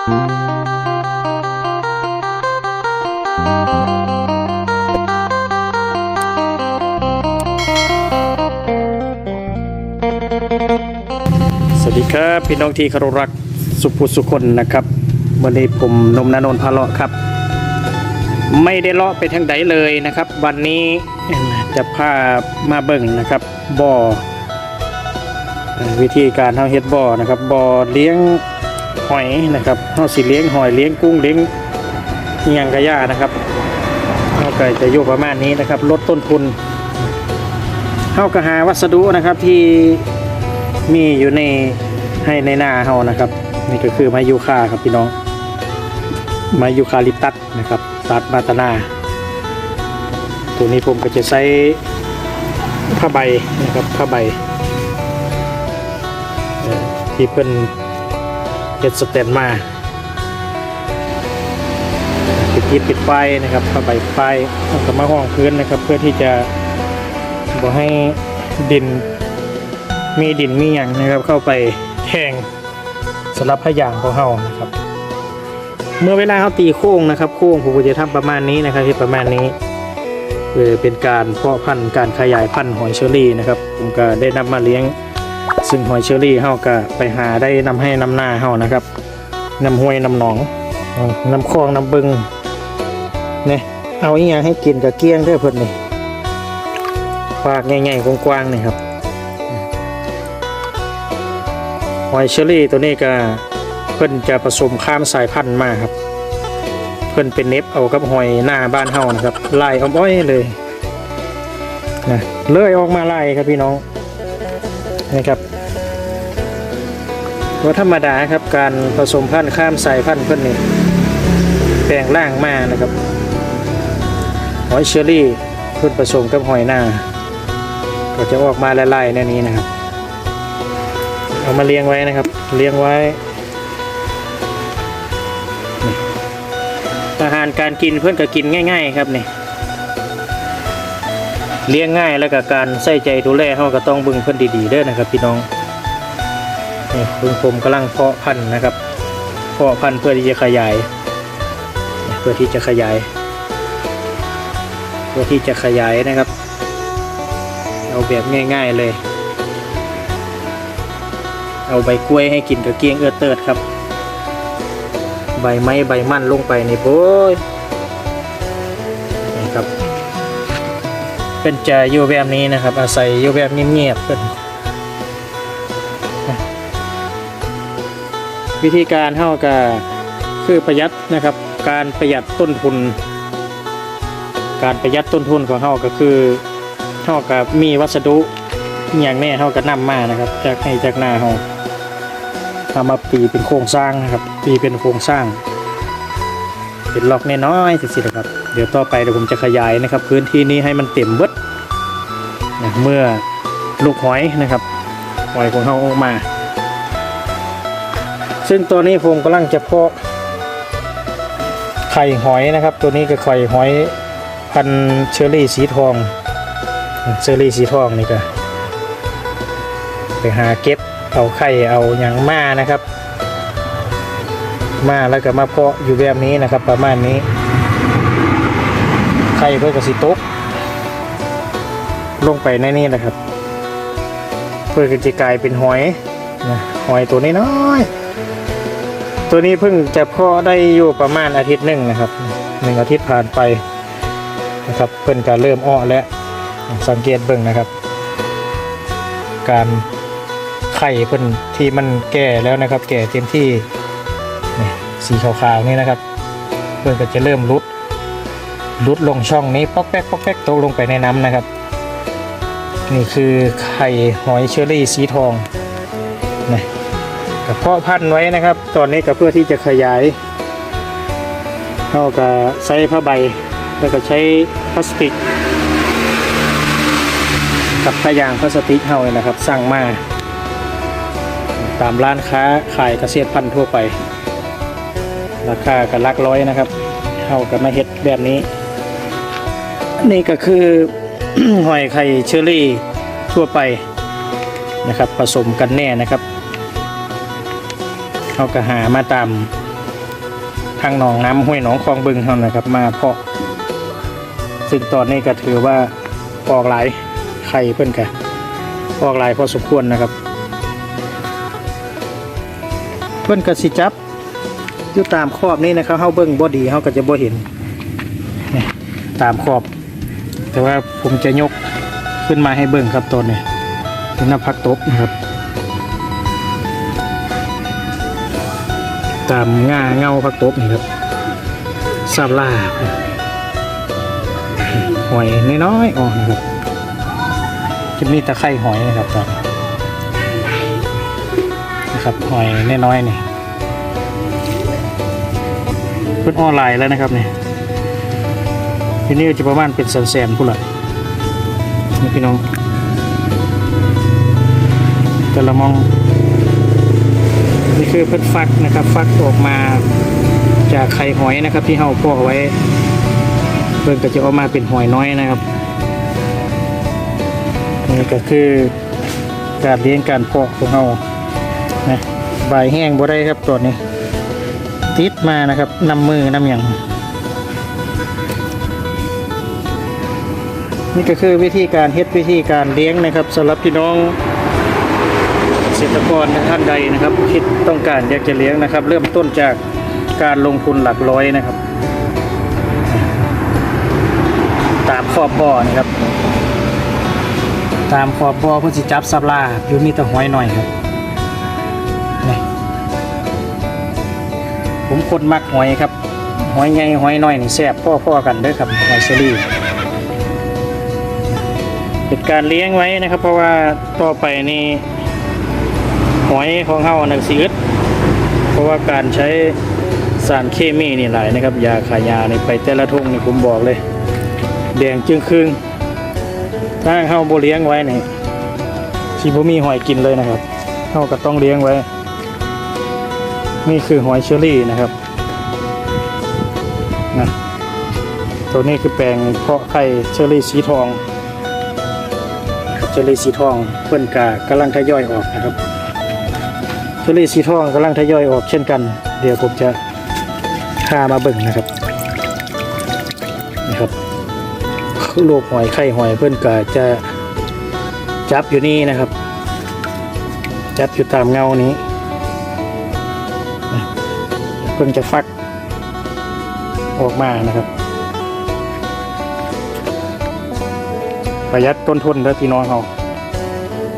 สวัสดีครับพี่น้องที่เคารพรักสุภุสุคนนะครับวันนี้ผมนมนานนท์พาเลาะครับ ไม่ได้เลาะไปทางใดเลยนะครับ วันนี้จะพามาเบิ่งนะครับบ่อเอ่อวิธีการเฮาเฮ็ดบ่อนะครับบ่อเลี้ยง หอยนะครับเฮาสิเลี้ยงหอยเลี้ยงกุ้งเลี้ยงยังกระยานะครับเฮาก็จะอยู่ประมาณนี้นะครับ ลดต้นทุนเฮาก็หาวัสดุนะครับที่มีอยู่ในให้ในหน้าเฮานะครับ นี่ก็คือไม้ยูคาครับพี่น้องไม้ยูคาลิปตัสนะครับตัดมาตนา ตัวนี้ผมก็จะใช้ผ้าใบนะครับผ้าใบที่เพิ่น เฮ็ดสแตนมาปิดยิดปิดไฟนะครับผ้าใบไฟแล้วก็มาห้องพื้นนะครับ เพื่อที่จะบ่ให้ดินมีดินมีอย่างนะครับ เข้าไปแทงสำหรับพยางของเฮานะครับ เมื่อเวลาเขาตีโค้งนะครับโค้งผมจะทำประมาณนี้นะครับที่ประมาณนี้เพื่อเป็นการเพาะพันธุ์การขยายพันธุ์หอยเชอรี่นะครับ ผมก็ได้นำมาเลี้ยง ซึ่งหอยเชอรี่เฮาก็ไปหาได้นำให้นำหน้าเฮานะครับนำห้วยนำหนองนำคลองนำบึงเนี่ยเอาอีหยังให้กินกับเกี้ยงด้อเพิ่นนี่ปากใหญ่ๆกว้างๆนี่ครับหอยเชอรี่ตัวนี้ก็เพิ่นจะผสมข้ามสายพันธุ์มาครับ เพิ่นเป็นเน็บเอากับหอยหน้าบ้านเฮานะครับไล่เอาอ้อยเลยนะเลื่อยออกมาไล่ครับพี่น้อง นะครับว่าธรรมดาครับการผสมพันธุ์ข้ามสายพันธุ์เพิ่อนนี่แปลงร่างมานะครับหอยเชอรี่เพิ่อนผสมกับหอยหน้าก็จะออกมาไล่ๆในนี้นะครับ เอามาเลี้ยงไว้นะครับ เลี้ยงไว้ อาหารการกินเพื่อนก็กินง่าย ๆ ครับนี่ เลี้ยงง่ายแล้วก็การใส่ใจดูแลเขาก็ต้องบึงเพื่อนดีๆเด้อนะครับ พี่น้องนี่พิ่งผมกำลังเพาะพันธุ์นะครับ เพาะพันธุ์เพื่อที่จะขยาย เพื่อที่จะขยาย เพื่อที่จะขยายนะครับ เอาแบบง่าย ๆเลย เอาใบกล้วยให้กินกับเกียงเอื้อเติดครับ ใบไม้ใบมันลงไปนี่โอ้ยนี่ครับ เป็นจะอยู่แบบนี้นะครับ อาศัยอยู่แบบเงียบๆเป็นวิธีการเท่ากับคือประหยัดนะครับ การประหยัดต้นทุน การประหยัดต้นทุนของเฮาก็คือเท่ากับมีวัสดุอย่างแน่เท่ากับนำมานะครับ จากให้จากหน้าเฮาทำมาปีเป็นโครงสร้างนะครับปีเป็นโครงสร้าง เป็นล็อกน้อยๆสินะครับ เดี๋ยวต่อไปเดี๋ยวผมจะขยายนะครับ พื้นที่นี้ให้มันเต็มเบิดนะเมื่อลูกหอยนะครับหอยของเขาออกมา ซึ่งตัวนี้ผมกำลังจะเพาะไข่หอยนะครับ ตัวนี้ก็ไข่หอยพันเชอรี่สีทอง เชอรี่สีทองนี่ก็ไปหาเก็บเอาไข่เอาอย่างมานะครับ มาแล้วก็มาเพาะอยู่แบบนี้นะครับ ประมาณนี้ ไข่เพื่อกระสิตก ลงไปในนี้นะครับ เพื่อกจะกลายเป็นหอยนะหอยตัวนี้น้อยตัวนี้เพิ่งจะเพาะได้อยู่ประมาณอาทิตย์หนึ่งนะครับหนึ่งอาทิตย์ผ่านไปนะครับ เพิ่นก็เริ่มอ้อแล้วสังเกตเบิ่งนะครับ การไข่เพิ่นที่มันแก่แล้วนะครับ แก่เต็มที่นี่สีขาวๆนี่นะครับ เพิ่นก็จะเริ่มรุด รุดลงช่องนี้ป๊อกแป๊กป๊อกแป๊กตกลงไปในน้ำนะครับ นี่คือไข่หอยเชอรี่สีทองนะกระเพาะพันธุ์ไว้นะครับ ตอนนี้ก็เพื่อที่จะขยายเท่ากับใช้ผ้าใบ แล้วก็ใช้พลาสติก กับผ้ายางพลาสติกเฮานี่ยนะครับสั่งมาตามร้านค้าขายเกษตรพันธุ์ทั่วไป ราคากันลักร้อยนะครับเข้ากับมาเฮ็ดแบบนี้ นี่ก็คือ หอยไข่เชอรี่ทั่วไปนะครับ ผสมกันแน่นะครับเขาก็หามาตามทางหนองน้ำห้วยหนองคลองบึงเท่านั้นนะครับ มาเพาะ ซึ่งตอนนี้ก็ถือว่าออกหลายไข่เพิ่อนกะออกหลายพอสมควรนะครับ เพิ่อนก็สิจับอยู่ตามขอบนี้นะครับเฮาเบิ่งบ่ดีเฮาก็จะบ่เห็นตามขอบ แต่ว่าผมจะยกขึ้นมาให้เบิ่งครับตอนนี้เป็นหน้าพักตบนะครับ ตามง่าเงาพักตบนี่ครับซาบลาหอยน้อยๆอ๋อนะครับจะมีตะไคร่หอยนะครับตอนนี้นะครับหอยน้อยๆนี่เพิ่นออนไลน์แล้วนะครับเนี่ย ทีนี้จะประมาณเป็นแสนๆพุ่นละนี่พี่น้อง แต่ละมอง นี่คือเพิ่นฟักนะครับ ฟักออกมาจากไข่หอยนะครับ ที่เฮาเพาะไว้ เพิ่นก็จะออกมาเป็นหอยน้อยนะครับนี่ก็คือการเลี้ยงการเพาะของเฮานะใบแห้งบ่ได้ครับตัวนี้ ติดมานะครับนำมือนำอย่าง นี่ก็คือวิธีการเฮ็ดวิธีการเลี้ยงนะครับสำหรับพี่น้องเกษตรกรท่านใดนะครับ คิดต้องการอยากจะเลี้ยงนะครับ เริ่มต้นจากการลงทุนหลักร้อยนะครับ ตามขอบบ่อนะครับ ตามขอบบ่อเพื่อสิจับซับลาอยู่มีแต่หอยหน่อยครับนี่ผมคนมักหอยครับหอยใหญ่หอยน้อยนี่แซ่บพ่อๆกันเด้อครับหอยเชอรี่ ป็นการเลี้ยงไว้นะครับ เพราะว่าต่อไปนี่หอยของเฮานักสิอึดเพราะว่าการใช้สารเคมีนี่หลายนะครับ ยาขายานี่ไปแต่ละทุ่งนี่ผมบอกเลย แดงจึงครึ่งถ้าเฮาบ่เลี้ยงไว้นี่สิบ่มีหอยกินเลยนะครับเฮาก็ต้องเลี้ยงไว้ นี่คือหอยเชอรี่นะครับนะตัวนี้คือแปลงเพาะไข่เชอรี่สีทอง เชอรี่สีทองเพิ่อนกากำลังทยอยออกนะครับเชอรี่สีทองกำลังทยอยออกเช่นกัน เดี๋ยวผมจะพามาเบิ่งนะครับนะครับลูกหอยไข่หอยเพื่อนก็จะจับอยู่นี่นะครับ จับอยู่ตามเงานี้เพิ่งจะฟักออกมานะครับ ประหยัดต้นทุนเด้อพี่น้องเรา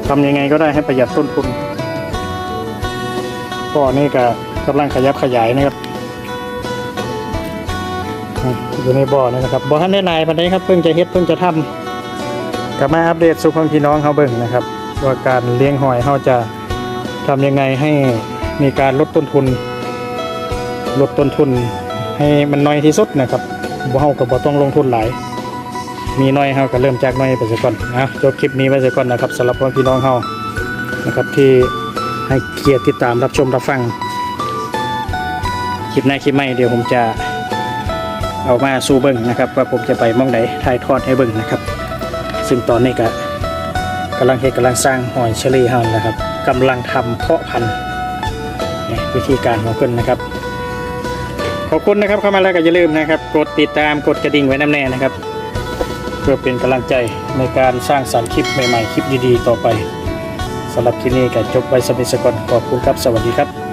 ทำยังไงก็ได้ให้ประหยัดต้นทุนก็นี่ก็กำลังขยับขยายนะครับอยู่ในบ่อนี่นะครับบ่อท่านได้นายปันนี้ครับเพิ่งจะเฮ็ดเพิ่งจะทำกลับมาอัปเดตสู่ของพี่น้องเขาเบิ่งนะครับว่าการเลี้ยงหอยเขาจะทำยังไงให้มีการลดต้นทุน ลดต้นทุนให้มันน้อยที่สุดนะครับบ่เฮาก็บ่ต้องลงทุนหลาย มีน้อยเฮาก็เริ่มจากน้อยไปซะก่อนนะจบคลิปนี้ไว้ซะก่อนนะครับสำหรับพี่น้องเฮานะครับที่ให้เกียรติติดตามรับชมรับฟังคลิปหน้าคลิปใหม่เดี๋ยวผมจะเอามาสู่เบิ้งนะครับ ว่าผมจะไปมองไหนถ่ายทอดให้เบิ้งนะครับ ซึ่งตอนนี้ก็กำลังเฮ็ดกำลังสร้างหอยเชอรี่เฮานะครับกำลังทำเพาะพันธุ์วิธีการของเพิ่นนะครับขอบคุณนะครับเข้ามาแล้วก็อย่าลืมนะครับ กดติดตามกดกระดิ่งไว้น้ำแน่นะครับ เพื่อเป็นกำลังใจในการสร้างสรรค์คลิปใหม่ๆ คลิปดีๆ ต่อไปสำหรับที่นี่ก็จบไว้สมิสก่อนขอบคุณครับ สวัสดีครับ